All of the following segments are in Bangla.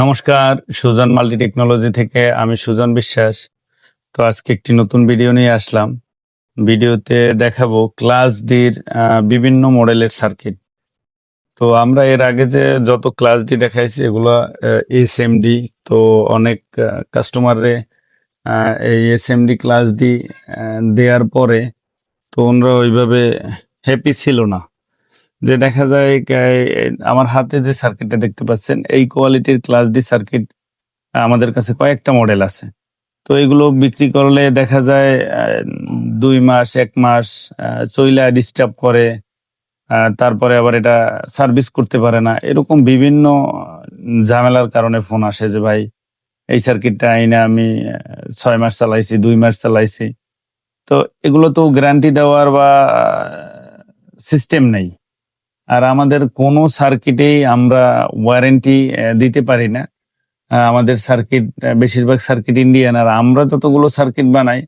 নমস্কার, সুজন মাল্টি টেকনোলজি থেকে আমি সুজন বিশ্বাস। তো আজকে একটি নতুন ভিডিও নিয়ে আসলাম। ভিডিওতে দেখাবো ক্লাস ডির বিভিন্ন মডেলের সার্কিট। তো আমরা এর আগে যে যত ক্লাস ডি দেখাইছি, এগুলো এস ডি তো অনেক কাস্টমারে এই এস ডি ক্লাস ডি দেওয়ার পরে তো ওনারা ওইভাবে হ্যাপি ছিল না। যে দেখা যায় আমার হাতে যে সার্কিটটা দেখতে পাচ্ছেন, এই কোয়ালিটির ক্লাস ডি সার্কিট আমাদের কাছে কয়েকটা মডেল আছে। তো এগুলো বিক্রি করলে দেখা যায় দুই মাস, এক মাস চইলা ডিস্টার্ব করে তারপরে আবার এটা সার্ভিস করতে পারে না। এরকম বিভিন্ন ঝামেলার কারণে ফোন আসে যে, ভাই, এই সার্কিটটা আইনা আমি ছয় মাস চালাইছি, দুই মাস চালাইছি। তো এগুলো তো গ্যারান্টি দেওয়ার বা সিস্টেম নেই। আর আমাদের কোনো সার্কিটেই আমরা ওয়ারেন্টি দিতে পারি না। আমাদের সার্কিট বেশিরভাগ সার্কিট ইন্ডিয়ান আর আমরা যতগুলো সার্কিট বানাই,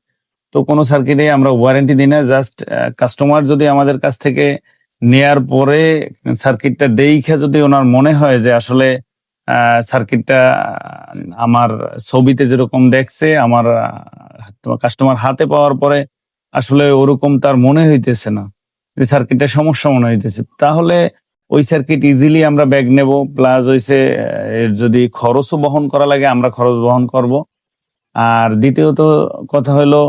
তো কোনো সার্কিটে আমরা ওয়ারেন্টি দিই না। জাস্ট কাস্টমার যদি আমাদের কাছ থেকে নেয়ার পরে সার্কিটটা দেখে যদি ওনার মনে হয় যে আসলে সার্কিটটা, আমার ছবিতে যেরকম দেখছে, আমার কাস্টমার হাতে পাওয়ার পরে আসলে ওরকম তার মনে হইতেছে না। সার্কিটটা সমস্যা মনে হইতেছে। তাহলে ওই সার্কিট ইজিলি আমরা ব্যাগ নেব প্লাস হইছে এর যদি খরচও বহন করা লাগে, আমরা খরচ বহন করব। আর দ্বিতীয়ত কথা হলো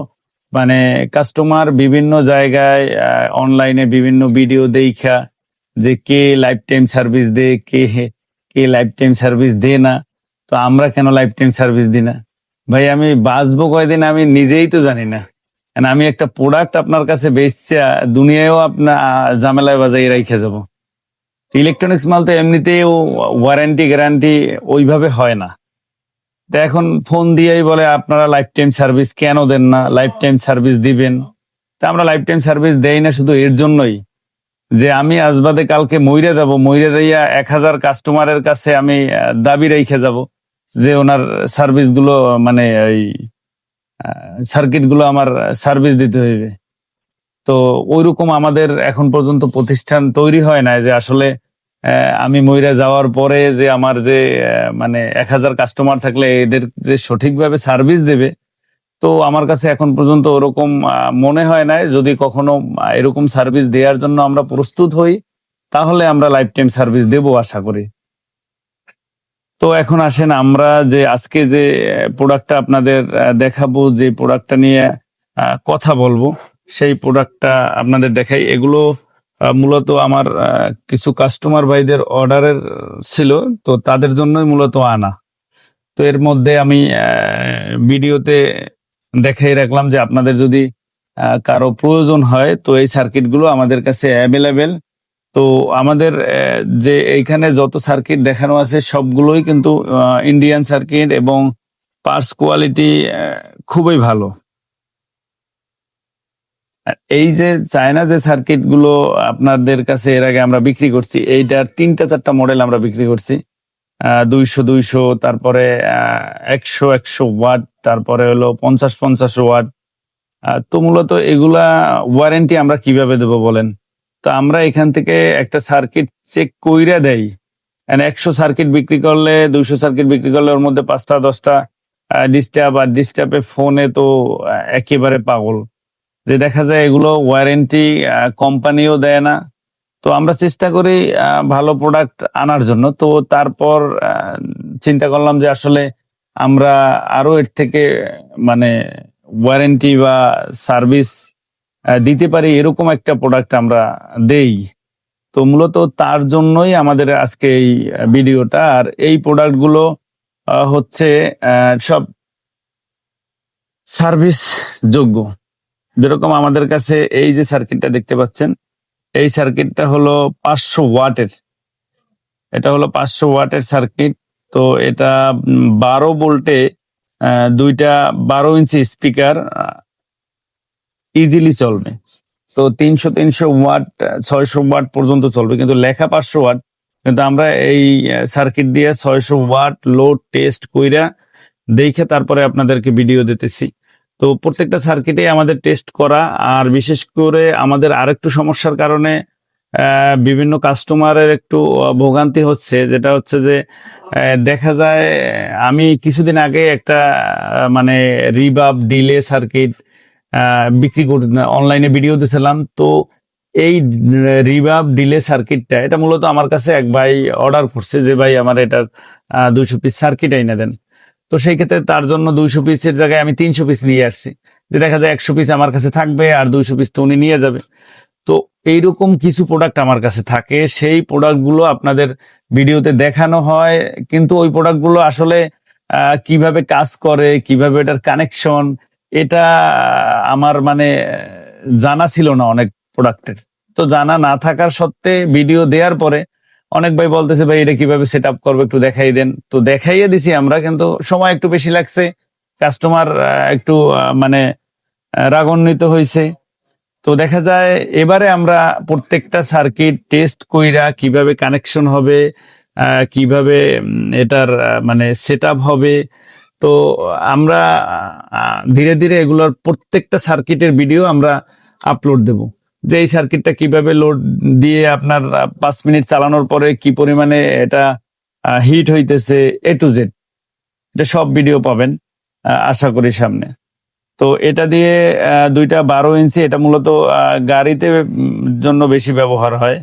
মানে কাস্টমার বিভিন্ন জায়গায় অনলাইনে বিভিন্ন ভিডিও দেখা যে কে লাইফ টাইম সার্ভিস দে, কে কে লাইফ টাইম সার্ভিস দে না, তো আমরা কেন লাইফ টাইম সার্ভিস দিই না? ভাই, আমি বাঁচবো কয়দিন আমি নিজেই তো জানি না। আমি একটা প্রোডাক্ট আপনার কাছে বেচছে দুনিয়ায়ও আপনার ঝামেলায় বাজাই রেখে যাব। ইলেকট্রনিক্স মাল তো এমনিতেও ওয়ারেন্টি গ্যারান্টি ওইভাবে হয় না। তো এখন ফোন দিয়েই বলে, আপনারা লাইফ টাইম সার্ভিস কেন দেন না? লাইফ টাইম সার্ভিস দিবেন? তা আমরা লাইফ টাইম সার্ভিস দেই না শুধু এর জন্যই। যে আমি আজবাদে কালকে মইরে যাব মইরে দিয়া এক হাজার কাস্টমারের কাছে আমি দাবি রেখে যাব যে ওনার সার্ভিসগুলো মানে ওই সার্কিটগুলো আমার সার্ভিস দিতে হইবে। তো ওইরকম আমাদের এখন পর্যন্ত প্রতিষ্ঠান তৈরি হয় না যে আসলে আমি মইরা যাওয়ার পরে যে আমার যে মানে এক হাজার কাস্টমার থাকলে এদের যে সঠিকভাবে সার্ভিস দেবে, তো আমার কাছে এখন পর্যন্ত ওরকম মনে হয় না যদি কখনো এরকম সার্ভিস দেওয়ার জন্য আমরা প্রস্তুত হই, তাহলে আমরা লাইফ টাইম সার্ভিস দেবো আশা করি। তো এখন আসেন, আমরা যে আজকে যে প্রোডাক্টটা আপনাদের দেখাবো, যে প্রোডাক্টটা নিয়ে কথা বলব, সেই প্রোডাক্টটা আপনাদের দেখাই। এগুলো মূলত আমার কিছু কাস্টমার ভাইদের অর্ডারের ছিল, তো তাদের জন্যই মূলত আনা। তো এর মধ্যে আমি ভিডিওতে দেখাই রাখলাম যে আপনাদের যদি কারও প্রয়োজন হয়, তো এই সার্কিটগুলো আমাদের কাছে অ্যাভেলেবেল তো আমাদের যে এইখানে যত সার্কিট দেখানো আছে, সবগুলোই কিন্তু ইন্ডিয়ান সার্কিট এবং পার্টস কোয়ালিটি খুবই ভালো। এই যে চায়না যে সার্কিটগুলো আপনাদের কাছে এর আগে আমরা বিক্রি করছি, এইটার তিনটা চারটা মডেল আমরা বিক্রি করছি। দুইশো দুইশো, তারপরে একশো একশো ওয়াট তারপরে হলো পঞ্চাশ পঞ্চাশ ওয়াট তো মূলত এগুলা ওয়ারেন্টি আমরা কীভাবে দেবো বলেন? তো আমরা এখান থেকে একটা সার্কিট চেক কইরা দেই। একশো সার্কিট বিক্রি করলে, দুইশো সার্কিট বিক্রি করলে ওর মধ্যে পাঁচটা, দশটা ডিস্টার্ব আর ডিস্টার্বে ফোনে তো একেবারে পাগল। যে দেখা যায় এগুলো ওয়ারেন্টি কোম্পানিও দেয় না। তো আমরা চেষ্টা করি ভালো প্রোডাক্ট আনার জন্য। তো তারপর চিন্তা করলাম যে আসলে আমরা আরও এর থেকে মানে ওয়ারেন্টি বা সার্ভিস দিতে পারি, এরকম একটা প্রোডাক্ট আমরা দেই। তো মূলত তার জন্যই আমাদের আজকে এই ভিডিওটা আর এই প্রোডাক্টগুলো হচ্ছে সব সার্ভিস যোগ্য যেরকম আমাদের কাছে এই যে সার্কিটটা দেখতে পাচ্ছেন, এই সার্কিটটা হলো পাঁচশো ওয়াটের। এটা হলো পাঁচশো ওয়াটের সার্কিট তো এটা বারো বোল্টে দুইটা বারো ইঞ্চি স্পিকার ইজিলি চলবে। তো তিনশো তিনশো ওয়াট, ছয়শো ওয়াট পর্যন্ত চলবে। কিন্তু লেখা পাঁচশো ওয়াট, কিন্তু আমরা এই সার্কিট দিয়ে ছয়শো ওয়াট লোড টেস্ট কইরা দেখে তারপরে আপনাদেরকে ভিডিও দিতেছি। তো প্রত্যেকটা সার্কিটে আমাদের টেস্ট করা, আর বিশেষ করে আমাদের আরেকটু সমস্যার কারণে বিভিন্ন কাস্টমারের একটু ভোগান্তি হচ্ছে। যেটা হচ্ছে যে দেখা যায়, আমি কিছুদিন আগে একটা মানে রিবাব ডিলে সার্কিট বিক্রি করে অনলাইনে ভিডিও দিয়েছিলাম তো এই রিবাব ডিলে সার্কিটটা এটা মূলত আমার কাছে এক ভাই অর্ডার করছে যে, ভাই, আমার এটার দুইশো পিস সার্কিট এনে দেন। তো সেই ক্ষেত্রে তার জন্য দুইশো পিসের জায়গায় আমি তিনশো পিস নিয়ে আসছি। যে দেখা যায় একশো পিস আমার কাছে থাকবে আর দুইশো পিস তো উনি নিয়ে যাবে। তো এইরকম কিছু প্রোডাক্ট আমার কাছে থাকে। সেই প্রোডাক্টগুলো আপনাদের ভিডিওতে দেখানো হয়। কিন্তু ওই প্রোডাক্টগুলো আসলে কীভাবে কাজ করে, কীভাবে এটার কানেকশন এটা আমার মানে জানা ছিল না অনেক প্রোডাক্টের তো জানা না থাকার সত্ত্বে ভিডিও দেওয়ার পরে অনেক ভাই বলতেছে, ভাই, এটা কীভাবে সেট আপ করব একটু দেখাই দেন। তো দেখাইয়ে দিছি আমরা, কিন্তু সময় একটু বেশি লাগছে। কাস্টমার একটু মানে রাগান্বিত হয়েছে তো দেখা যায় এবারে আমরা প্রত্যেকটা সার্কিট টেস্ট কইরা কীভাবে কানেকশন হবে কীভাবে এটার মানে সেট হবে তো আমরা ধীরে ধীরে এগুলোর প্রত্যেকটা সার্কিটের ভিডিও আমরা আপলোড দেব। যে এই সার্কিটটা কীভাবে লোড দিয়ে আপনার পাঁচ মিনিট চালানোর পরে কি পরিমাণে এটা হিট হইতেছে এ টু জেড এটা সব ভিডিও পাবেন আশা করি সামনে। তো এটা দিয়ে দুইটা বারো ইঞ্চি, এটা মূলত গাড়িতে জন্য বেশি ব্যবহার হয়।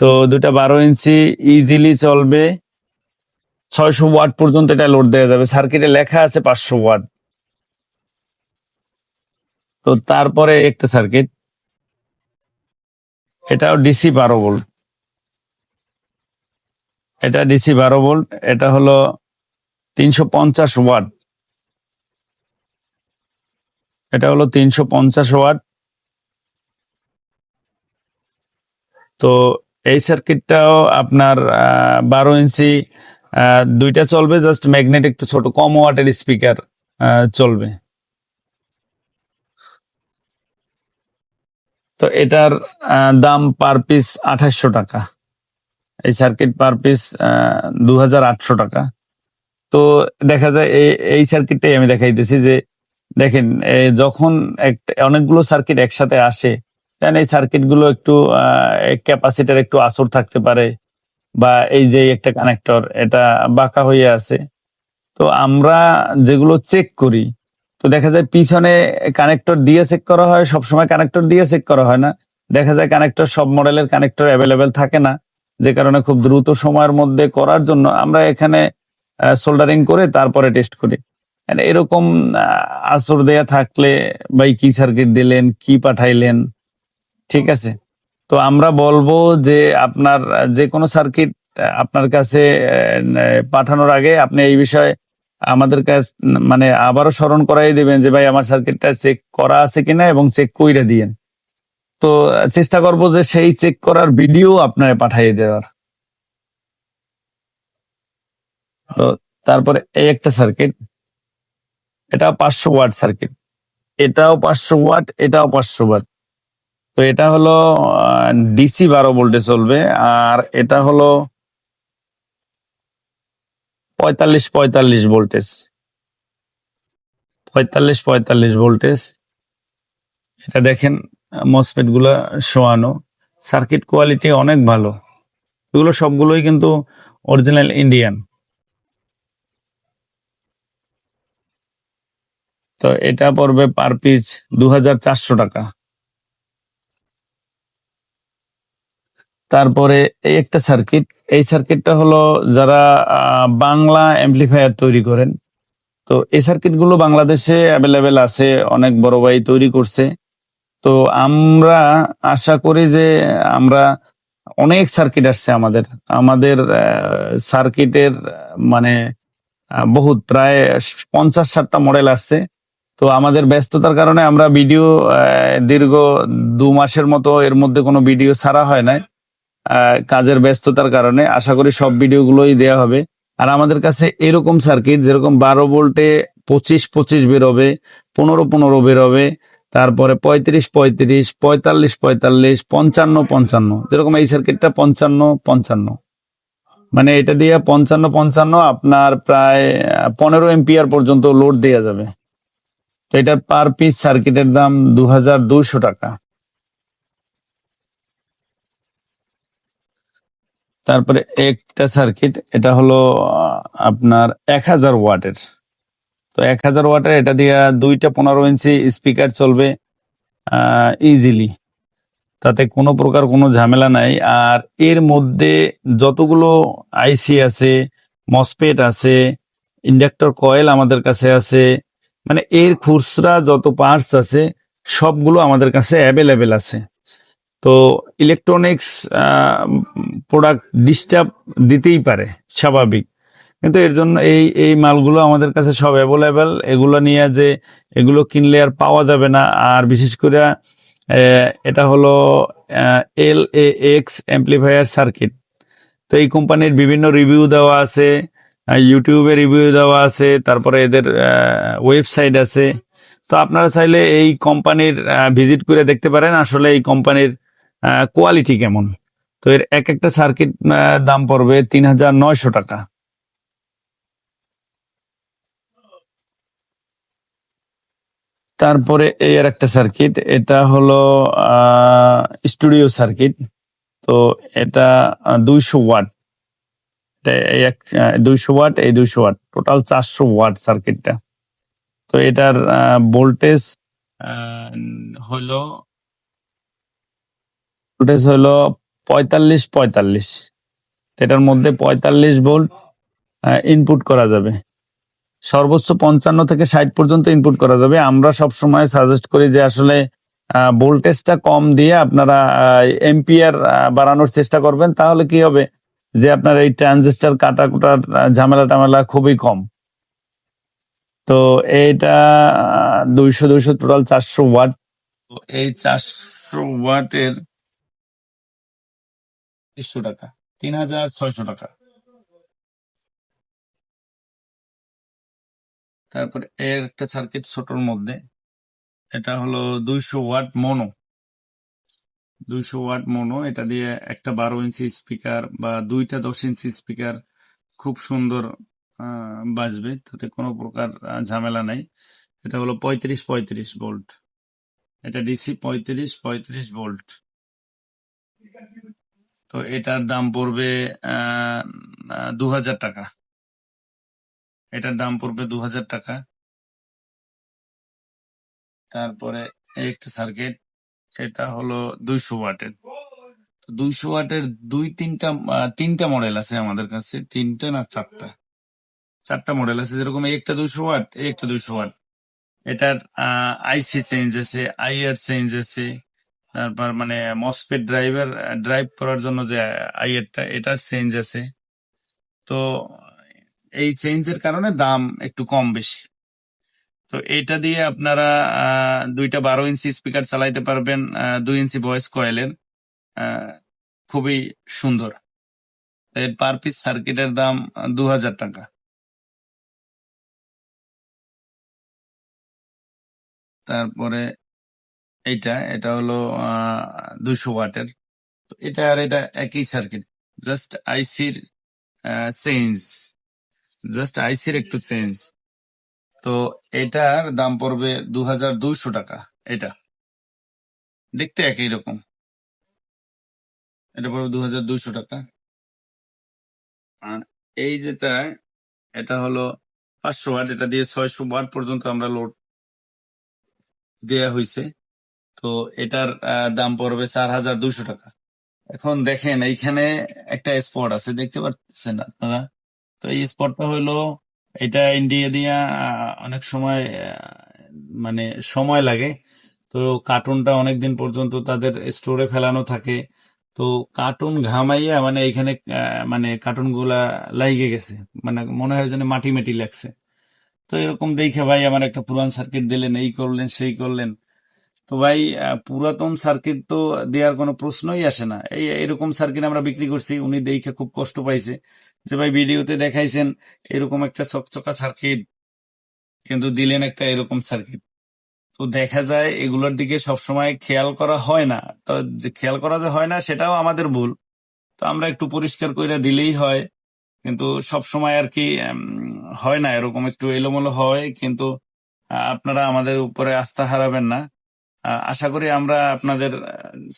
তো দুইটা বারো ইঞ্চি ইজিলি চলবে। ছয়শো ওয়াট পর্যন্ত এটা লোড দেওয়া যাবে। সার্কিটে লেখা আছে পাঁচশো ওয়াট। তো তারপরে একটা সার্কিট এটাও ডিসি বারো ভোল্ট এটা ডিসি বারো ভোল্ট এটা হলো তিনশো পঞ্চাশ ওয়াট। এটা হলো তিনশো পঞ্চাশ ওয়াট। তো এই সার্কিটটাও আপনার বারো ইঞ্চি দুইটা চলবে জাস্ট ম্যাগনেট একটু ছোট, কম ওয়াটের স্পিকার চলবে। তো এটার দাম পার পিস আঠাশশো টাকা। এই সার্কিট পার পিস দু হাজার আটশো টাকা। তো দেখা যায় এই এই সার্কিটটাই আমি দেখাইতেছি যে, দেখেন যখন অনেকগুলো সার্কিট একসাথে আসে দেন এই সার্কিটগুলো একটু ক্যাপাসিটার একটু আসর থাকতে পারে বা এই যে একটা কানেক্টর এটা বাঁকা হয়ে আছে। তো আমরা যেগুলো চেক করি, তো দেখা যায় পিছনে কানেক্টর দিয়ে চেক করা হয়, সবসময় কানেক্টর দিয়ে চেক করা হয় না। দেখা যায় কানেক্টর সব মডেলের কানেক্টর অ্যাভেলেবেল থাকে না, যে কারণে খুব দ্রুত সময়ের মধ্যে করার জন্য আমরা এখানে সোল্ডারিং করে তারপরে টেস্ট করি। এরকম আসর দেয়া থাকলে ভাই কি সার্কিট দিলেন কি পাঠাইলেন, ঠিক আছে? তো আমরা বলব যে আপনার, যে কোনো সার্কিট আপনার কাছে পাঠানোর আগে আপনি এই বিষয়ে আমাদের কাছে মানে আবারও স্মরণ করাই দেবেন যে ভাই আমার সার্কিটটা চেক করা আছে কিনা এবং চেক কইরা দিয়েন। তো চেষ্টা করব যে সেই চেক করার ভিডিও আপনার পাঠিয়ে দেওয়ার। তো তারপরে এই একটা সার্কিট এটা পাঁচশো ওয়াট সার্কিট এটাও পাঁচশো ওয়াট, এটাও পাঁচশো ওয়াট। তো এটা হলো ডিসি বারো ভোল্টে চলবে, আর এটা হলো পঁয়তাল্লিশ পঁয়তাল্লিশ ভোল্টেজ। পঁয়তাল্লিশ পঁয়তাল্লিশ ভোল্টেজ। এটা দেখেন মসফেটগুলা শোয়ানো। সার্কিট কোয়ালিটি অনেক ভালো। এগুলো সবগুলোই কিন্তু অরিজিনাল ইন্ডিয়ান। তো এটা পড়বে পার পিস দু হাজার চারশো টাকা। তারপরে এই একটা সার্কিট এই সার্কিটটা হলো যারা বাংলা অ্যাম্পলিফায়ার তৈরি করেন। তো এই সার্কিটগুলো বাংলাদেশে অ্যাভেলেবেল আছে অনেক বড় ভাই তৈরি করছে। তো আমরা আশা করি যে আমরা অনেক সার্কিট আসছে আমাদের। আমাদের সার্কিটের মানে বহুত প্রায় পঞ্চাশ ষাটটা মডেল আসছে। তো আমাদের ব্যস্ততার কারণে আমরা ভিডিও দীর্ঘ দু মাসের মতো এর মধ্যে কোনো ভিডিও ছাড়া হয় না আহ, কাজের ব্যস্ততার কারণে আশা করি সব ভিডিওগুলোই দেয়া হবে। আর আমাদের কাছে এরকম সার্কিট যেরকম বারো ভোল্টে পঁচিশ পঁচিশ বেরোবে, পনেরো পনেরো বেরোবে, তারপরে পঁয়ত্রিশ পঁয়ত্রিশ, পঁয়তাল্লিশ পঁয়তাল্লিশ, পঞ্চান্ন পঞ্চান্ন, যেরকম এই সার্কিটটা পঞ্চান্ন পঞ্চান্ন। মানে এটা দিয়ে পঞ্চান্ন পঞ্চান্ন আপনার প্রায় পনেরো এম্পিয়ার পর্যন্ত লোড দেওয়া যাবে। তো এটার পার পিস সার্কিটের দাম দু হাজার দুইশো টাকা। তারপরে একটা সার্কিট এটা হলো আপনার এক হাজার ওয়াটের। তো এক হাজার ওয়াটের এটা দিয়ে দুইটা পনেরো ইঞ্চি স্পিকার চলবে ইজিলি তাতে কোনো প্রকার কোনো ঝামেলা নাই। আর এর মধ্যে যতগুলো আইসি আছে মসপেট আছে, ইন্ডাক্টর কয়েল আমাদের কাছে আছে মানে এর খুচরা যত পার্টস আছে, সবগুলো আমাদের কাছে অ্যাভেলেবেল আছে। তো ইলেকট্রনিক্স প্রোডাক্ট ডিস্টার্ব দিতেই পারে, স্বাভাবিক। কিন্তু এর জন্য এই এই মালগুলো আমাদের কাছে সব অ্যাভেলেবেল এগুলো নিয়ে যে এগুলো কিনলে আর পাওয়া যাবে না। আর বিশেষ করে এটা হলো L A X amplifier circuit তো এই কোম্পানির বিভিন্ন রিভিউ দেওয়া আছে ইউটিউবে রিভিউ দেওয়া আছে, তারপরে এদের ওয়েবসাইট আছে। তো আপনারা চাইলে এই কোম্পানির ভিজিট করে দেখতে পারেন। আসলে এই কোম্পানির কোয়ালিটি কেমন? তো এর এক একটা সার্কিট দাম পড়বে তিন হাজার নয়শো টাকা। তারপরে এই আর একটা সার্কিট এটা হলো স্টুডিও সার্কিট তো এটা দুইশো ওয়াট। দুইশো ওয়াট, এই দুইশো ওয়াট। টোটাল চারশো ওয়াট সার্কিটটা তো এটার ভোল্টেজ হলো ভোল্টেজ হলো পঁয়তাল্লিশ পঁয়তাল্লিশ। এটার মধ্যে পঁয়তাল্লিশ ভোল্ট ইনপুট করা যাবে। সর্বোচ্চ পঞ্চান্ন থেকে ষাট পর্যন্ত ইনপুট করা যাবে। আমরা সব সময় সাজেস্ট করি যে আসলে ভোল্টেজটা কম দিয়ে আপনারা এম্পিয়ার বাড়ানোর চেষ্টা করবেন। তাহলে কি হবে যে আপনার এই ট্রানজিস্টার কাটা কুটার ঝামেলা টামেলা খুবই কম। তো এইটা দুইশো দুইশো টোটাল চারশো ওয়াট এই চারশো ওয়াটের তিনশো টাকা। তিন হাজার ছয়শো টাকা। তারপরে এর একটা সার্কিট ছোটর মধ্যে। এটা হলো দুইশো ওয়াট মনো দুইশো ওয়াট মনো এটা দিয়ে একটা বারো ইঞ্চি স্পিকার বা দুইটা দশ ইঞ্চি স্পিকার খুব সুন্দর বাজবে। তাতে কোনো প্রকার ঝামেলা নাই। এটা হলো পঁয়ত্রিশ পঁয়ত্রিশ ভোল্ট এটা ডিসি পঁয়ত্রিশ পঁয়ত্রিশ ভোল্ট তো এটার দাম পড়বে দু হাজার টাকা। এটার দাম পড়বে দু হাজার টাকা। তারপরে একটা সার্কিট এটা হলো দুইশো ওয়াটের। দুইশো ওয়াটের দুই তিনটা তিনটা মডেল আছে আমাদের কাছে, তিনটা না চারটা? চারটা মডেল আছে যেরকম একটা দুইশো ওয়াট একটা দুইশো ওয়াট। এটার আইসি চেঞ্জ আছে আইআর চেঞ্জ আছে। তারপর মানে মসপেট ড্রাইভার ড্রাইভ করার জন্য যে আইআরটা এটার চেঞ্জ আছে। তো এই চেঞ্জের কারণে দাম একটু কম বেশি। তো এটা দিয়ে আপনারা দুইটা বারো ইঞ্চি স্পিকার চালাইতে পারবেন দুই ইঞ্চি ভয়েস কয়েলের খুবই সুন্দর। এর পার পিস সার্কিটের দাম দু হাজার টাকা। তারপরে এইটা এটা হলো দুশো ওয়াটের। তো এটা আর এটা একই সার্কিট জাস্ট আইসির চেঞ্জ জাস্ট আইসির একটু চেঞ্জ তো এটার দাম পড়বে দু হাজার দুইশো টাকা, এটা। দেখতে একই রকম। এটা পড়বে দু হাজার দুইশো টাকা। আর এই যেটা, এটা হলো পাঁচশো ওয়াট, এটা দিয়ে ছয়শো ওয়াট পর্যন্ত আমরা লোড দেয়া হয়েছে তো এটার দাম পড়বে চার হাজার দুইশো টাকা। এখন দেখেন এইখানে একটা স্পট আছে দেখতে পাচ্ছেন আপনারা? তো এই স্পটটা হলো এটা ইন্ডিয়া দিয়া অনেক সময় মানে সময় লাগে। তো কার্টুনটা অনেকদিন পর্যন্ত তাদের স্টোরে ফেলানো থাকে। তো কার্টুন ঘামাইয়া মানে আহ, মানে কার্টুনগুলা লাইগে গেছে। মানে মনে হয় যেন মাটি মাটি লাগছে। তো এরকম দেখে ভাই আমার একটা পুরান সার্কিট দিলেন এই করলেন সেই করলেন। তো ভাই পুরাতন সার্কিট তো দেওয়ার কোনো প্রশ্নই আসে না। এই, এরকম সার্কিট আমরা বিক্রি করছি, উনি দেখে খুব কষ্ট পাইছে যে ভাই ভিডিওতে দেখাইছেন এরকম একটা চকচকা সার্কিট কিন্তু দিলেন একটা এরকম সার্কিট তো দেখা যায় এগুলোর দিকে সবসময় খেয়াল করা হয় না। তো যে খেয়াল করা যে হয় না, সেটাও আমাদের ভুল। তো আমরা একটু পরিষ্কার করে দিলেই হয়, কিন্তু সব সময় আর কি হয় না। এরকম একটু এলোমেলো হয়, কিন্তু আপনারা আমাদের উপরে আস্থা হারাবেন না। আশা করি আমরা আপনাদের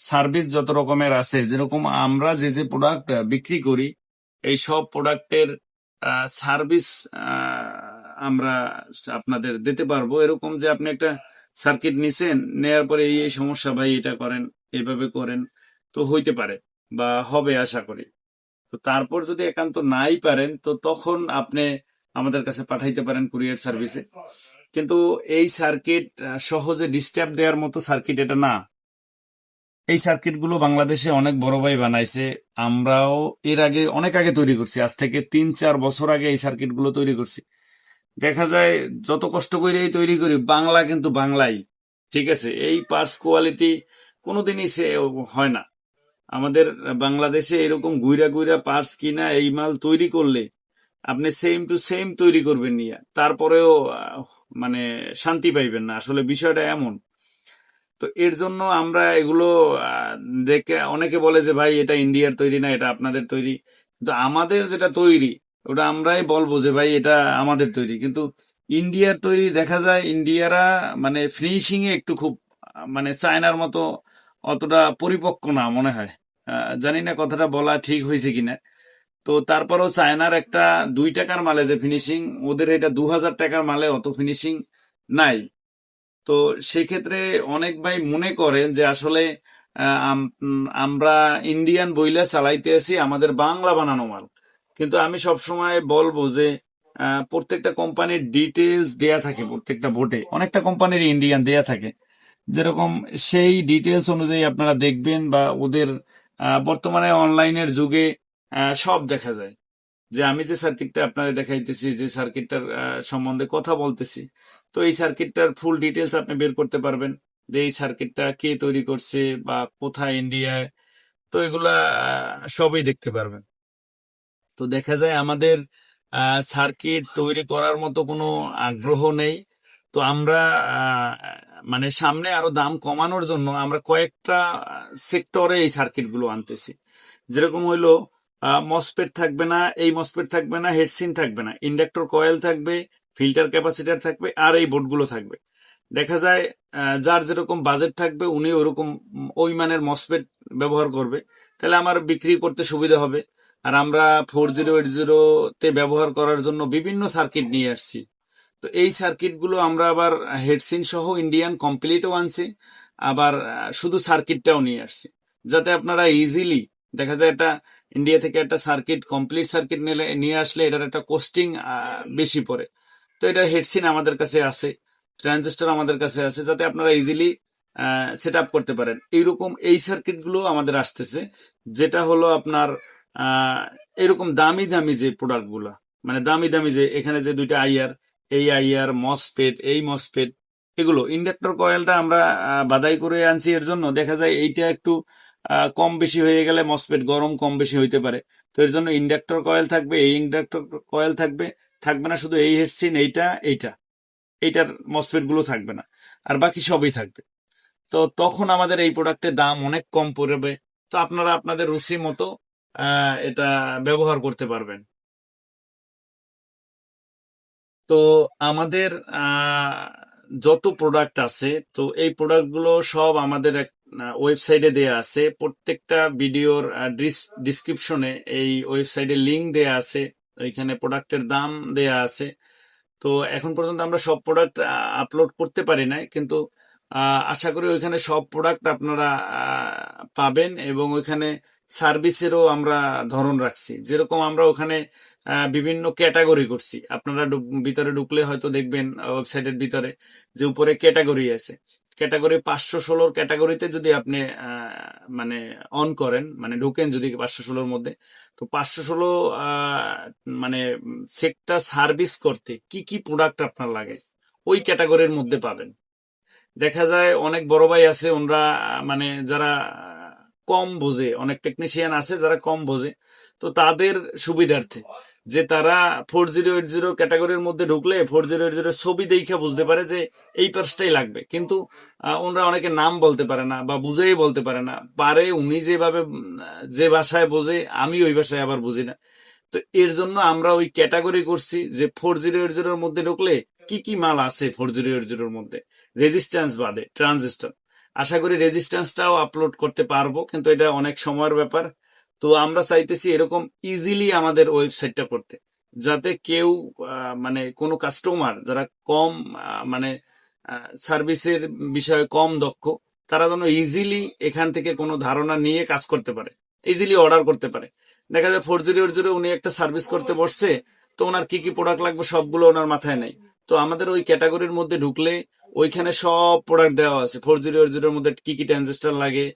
সার্ভিস যত রকমের আছে, যেরকম আমরা যে যে প্রোডাক্ট বিক্রি করি, এই সব প্রোডাক্টের সার্ভিস আমরা আপনাদের দিতে পারব। এরকম যে আপনি একটা সার্কিট নিছেন, নেয়ার পরে এই সমস্যা ভাই, এটা করেন, এইভাবে করেন, তো হইতে পারে বা হবে আশা করি। তো তারপর যদি একান্ত নাই পারেন, তো তখন আপনি আমাদের কাছে পাঠাইতে পারেন কুরিয়ার সার্ভিসে কিন্তু এই সার্কিট সহজে ডিস্টার্ব দেওয়ার মতো সার্কিট এটা না। এই সার্কিটগুলো বাংলাদেশে অনেক বড় ভাই বানাইছে। আমরাও এর আগে, অনেক আগে তৈরি করছি। আজ থেকে তিন, চার বছর আগে এই সার্কিটগুলো তৈরি করছি। দেখা যায়, যত কষ্ট করে এই তৈরি করি, বাংলা কিন্তু বাংলাই। ঠিক আছে? এই পার্টস কোয়ালিটি কোনোদিনই সে হয় না। আমাদের বাংলাদেশে এরকম গুইরা গুইরা পার্টস কিনা এই মাল তৈরি করলে, আপনি সেম টু সেম তৈরি করবেন নিয়ে। তারপরেও মানে শান্তি পাইবেন না। আসলে বিষয়টা এমন। তো এর জন্য আমরা এগুলো দেখে অনেকে বলে যে, ভাই, এটা ইন্ডিয়ার তৈরি না, এটা আপনাদের তৈরি। কিন্তু আমাদের যেটা তৈরি, ওটা আমরাই বলব যে, ভাই, এটা আমাদের তৈরি। কিন্তু ইন্ডিয়ার তৈরি দেখা যায়, ইন্ডিয়ারা মানে ফিনিশিং এ একটু খুব মানে চায়নার মতো অতটা পরিপক্ক না মনে হয়। জানি না কথাটা বলা ঠিক হয়েছে কিনা। তো তারপরেও চায়নার একটা দুই টাকার মালে যে ফিনিশিং ওদের এটা দু হাজার টাকার মালে অত ফিনিশিং নাই। তো সেক্ষেত্রে অনেক ভাই মনে করেন যে আসলে আম- আমরা ইন্ডিয়ান বইলা চালাইতে আছি, আমাদের বাংলা বানানো মাল। কিন্তু আমি সবসময় বলব যে প্রত্যেকটা কোম্পানির ডিটেলস দেয়া থাকে প্রত্যেকটা বোর্ডে অনেকটা কোম্পানির ইন্ডিয়ান দেয়া থাকে। যেরকম সেই ডিটেলস অনুযায়ী আপনারা দেখবেন বা ওদের বর্তমানে অনলাইনের যুগে সব দেখা যায়। যে আমি যে সার্কিটটা আপনারা দেখাইতেছি, যে সার্কিটটার সম্বন্ধে কথা বলতেছি, তো এই সার্কিটটার ফুল ডিটেলস আপনি বের করতে পারবেন। যে এই সার্কিটটা কে তৈরি করছে বা কোথায় ইন্ডিয়ায় তো এগুলা সবই দেখতে পারবেন। তো দেখা যায় আমাদের সার্কিট তৈরি করার মতো কোনো আগ্রহ নেই। তো আমরা মানে সামনে আরও দাম কমানোর জন্য আমরা কয়েকটা সেক্টরে এই সার্কিটগুলো আনতেছি। যেরকম হইল মসপেট থাকবে না, এই মসপেট থাকবে না, হেডসিন থাকবে না, ইন্ডাক্টর কয়েল থাকবে, ফিল্টার ক্যাপাসিটার থাকবে, আর এই বোর্ডগুলো থাকবে। দেখা যায় যার যেরকম বাজেট থাকবে, উনি ওরকম ওই মানের মসপেট ব্যবহার করবে। তাহলে আমার বিক্রি করতে সুবিধা হবে। আর আমরা ফোর জিরো এইট জিরোতে ব্যবহার করার জন্য বিভিন্ন সার্কিট নিয়ে আসছি। তো এই সার্কিটগুলো আমরা আবার হেডসিন সহ ইন্ডিয়ান কমপ্লিটও আনছি, আবার শুধু সার্কিটটাও নিয়ে আসছি। যাতে আপনারা ইজিলি দেখা যায় একটা ইন্ডিয়া থেকে একটা সার্কিট কমপ্লিট সার্কিট নিলে, নিয়ে আসলে এটার একটা কোস্টিং বেশি পড়ে। তো এটা হেডসিন আমাদের কাছে আছে ট্রানজিস্টর আমাদের কাছে আছে, যাতে আপনারা ইজিলি সেট আপ করতে পারেন। এইরকম এই সার্কিটগুলো আমাদের আসতেছে, যেটা হলো আপনার এরকম দামি দামি যে প্রোডাক্টগুলা মানে দামি দামি যে এখানে যে দুইটা আইআর এই আইআর মসপেট এই মসপেট এগুলো। ইন্ডাক্টর কয়েলটা আমরা বাদাই করে আনছি এর জন্য। দেখা যায় এইটা একটু কম বেশি হয়ে গেলে মসপেট গরম কম বেশি হইতে পারে। তো এর জন্য ইন্ডাক্টর কয়েল থাকবে, এই ইন্ডাক্টর কয়েল থাকবে থাকবে না শুধু এই হেডসিন, এইটা এইটা। এইটার মসফেটগুলো থাকবে না, আর বাকি সবই থাকবে। তো তখন আমাদের এই প্রোডাক্টের দাম অনেক কম পড়বে। তো আপনারা আপনাদের রুচি মতো এটা ব্যবহার করতে পারবেন। তো আমাদের যত প্রোডাক্ট আছে, তো এই প্রোডাক্টগুলো সব আমাদের এক ওয়েবসাইটে দেয়া আছে। প্রত্যেকটা ভিডিওর ডিসক্রিপশনে এই ওয়েবসাইটে লিঙ্ক দেয়া আছে। ওইখানে প্রোডাক্টের দাম দেয়া আছে। তো এখন পর্যন্ত আমরা সব প্রোডাক্ট আপলোড করতে পারি নাই। কিন্তু আশা করি ওইখানে সব প্রোডাক্ট আপনারা পাবেন এবং ওইখানে সার্ভিসেরও আমরা ধরন রাখছি। যেরকম আমরা ওখানে বিভিন্ন ক্যাটাগরি করছি। আপনারা ভিতরে ঢুকলে হয়তো দেখবেন ওয়েবসাইটের ভিতরে যে উপরে ক্যাটাগরি আছে। ক্যাটাগরি পাঁচশো ষোলোর ক্যাটাগরিতে যদি আপনি মানে অন করেন মানে ঢুকেন যদি পাঁচশো ষোলোর মধ্যে, তো পাঁচশো ষোলো মানে সেক্টর সার্ভিস করতে কি কি প্রোডাক্ট আপনার লাগে, ওই ক্যাটাগরির মধ্যে পাবেন। দেখা যায় অনেক বড় ভাই আছে, ওনরা মানে যারা কম বোঝে, অনেক টেকনিশিয়ান আছে যারা কম বোঝে, তো তাদের সুবিধার্থে। যে তারা ফোর জিরো এইট জিরো ক্যাটাগরির মধ্যে ঢুকলে ফোর জিরো এইট জিরো ছবি দেখে বুঝতে পারে যে এই পার্সটাই লাগবে। কিন্তু ওনারা অনেকে নাম বলতে পারে না বা বুঝেই বলতে পারে না। পারে, উনি যেভাবে যে ভাষায় বোঝে, আমি ওই ভাষায় আবার বুঝি না। তো এর জন্য আমরা ওই ক্যাটাগরি করছি যে ফোর জিরো এইট জিরোর মধ্যে ঢুকলে কি কি মাল আছে ফোর জিরো এইট জিরোর মধ্যে? রেজিস্ট্যান্স বাদে ট্রানজিস্টর আশা করি রেজিস্ট্যান্সটাও আপলোড করতে পারব, কিন্তু এটা অনেক সময়ের ব্যাপার। তো আমরা চাইতেছি এরকম ইজিলি আমাদের ওয়েবসাইটটা করতে। যাতে কেউ মানে কোনো কাস্টমার যারা কম মানে সার্ভিসের বিষয়ে কম দক্ষ, তারা যেন ইজিলি এখান থেকে কোনো ধারণা নিয়ে কাজ করতে পারে। ইজিলি অর্ডার করতে পারে। দেখা যায় ফোর জিরো জিরো উনি একটা সার্ভিস করতে বসছে, তো ওনার কি কি প্রোডাক্ট লাগবে সবগুলো ওনার মাথায় নেই। তো আমাদের ওই ক্যাটাগরির মধ্যে ঢুকলে ওইখানে সব প্রোডাক্ট দেওয়া আছে। ফোর জিরো জিরোর মধ্যে কি কি ট্রানজিস্টার লাগে,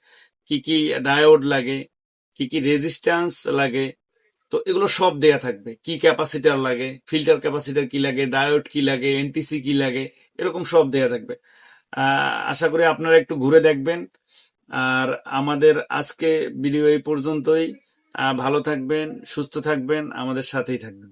কি কি ডায়োড লাগে কি কি রেজিস্ট্যান্স লাগে, তো এগুলো সব দেয়া থাকবে। কি ক্যাপাসিটার লাগে ফিল্টার ক্যাপাসিটার কি লাগে ডায়োড কি লাগে এনটিসি কি লাগে, এরকম সব দেয়া থাকবে। আশা করি আপনারা একটু ঘুরে দেখবেন। আর আমাদের আজকে ভিডিও এই পর্যন্তই। ভালো থাকবেন, সুস্থ থাকবেন, আমাদের সাথেই থাকবেন।